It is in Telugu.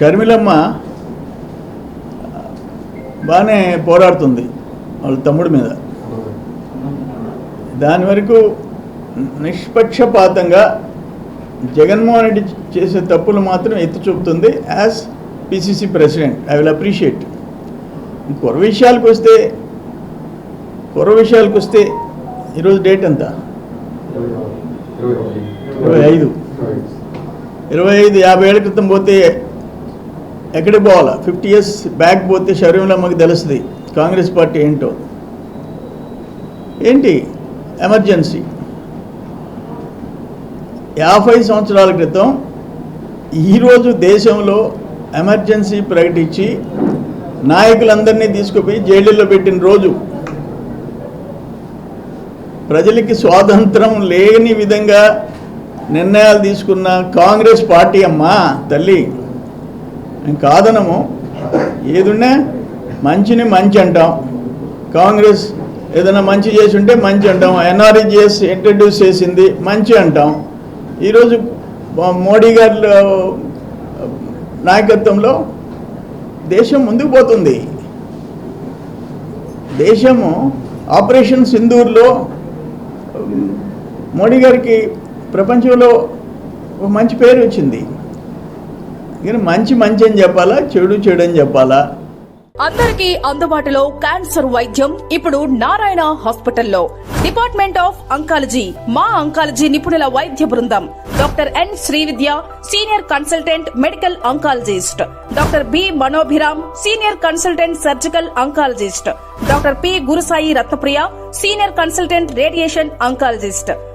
షర్మిలమ్మ బాగానే పోరాడుతుంది వాళ్ళ తమ్ముడి మీద. దాని వరకు నిష్పక్షపాతంగా జగన్మోహన్ రెడ్డి చేసే తప్పులు మాత్రం ఎత్తి చూపుతుంది as PCC president. I will appreciate. కుర విషయాలకు వస్తే కుర విషయాలకు వస్తే ఈరోజు డేట్ ఎంత? ఇరవై ఐదు. ఇరవై ఐదు. యాభై ఏళ్ళ క్రితం పోతే ఎక్కడికి పోవాలా? ఫిఫ్టీ ఇయర్స్ బ్యాక్ పోతే షర్మిలమ్మకి తెలుస్తుంది కాంగ్రెస్ పార్టీ ఏంటో. ఏంటి? ఎమర్జెన్సీ యాభై సంవత్సరాల క్రితం ఈరోజు దేశంలో ఎమర్జెన్సీ ప్రకటించి నాయకులందరినీ తీసుకుపోయి జైళ్ళల్లో పెట్టిన రోజు ప్రజలకి స్వాతంత్రం లేని విధంగా నిర్ణయాలు తీసుకున్న కాంగ్రెస్ పార్టీ అమ్మా తల్లి. మేము కాదనము. ఏదున్నా మంచిని మంచి అంటాం. కాంగ్రెస్ ఏదైనా మంచి చేసి ఉంటే మంచి అంటాం. ఎన్ఆర్ఈజిఎస్ ఇంట్రడ్యూస్ చేసింది మంచి అంటాం. ఈరోజు మోడీ గారి నాయకత్వంలో దేశం ముందుకు పోతుంది. దేశము ఆపరేషన్ సింధూర్లో మోడీ గారికి ప్రపంచంలో ఒక మంచి పేరు వచ్చింది. కానీ మంచి మంచి అని చెప్పాలా? చెడు చెడు అని చెప్పాలా? అందరికీ అందుబాటులో క్యాన్సర్ వైద్యం ఇప్పుడు నారాయణ హాస్పిటల్లో. డిపార్ట్మెంట్ ఆఫ్ అంకాలజీ మా అంకాలజీ నిపుణుల వైద్య బృందం. Doctor N Srividya senior consultant medical oncologist. Doctor B Manobhiram senior consultant surgical oncologist. Doctor P Gurusai Ratnapriya senior consultant radiation oncologist.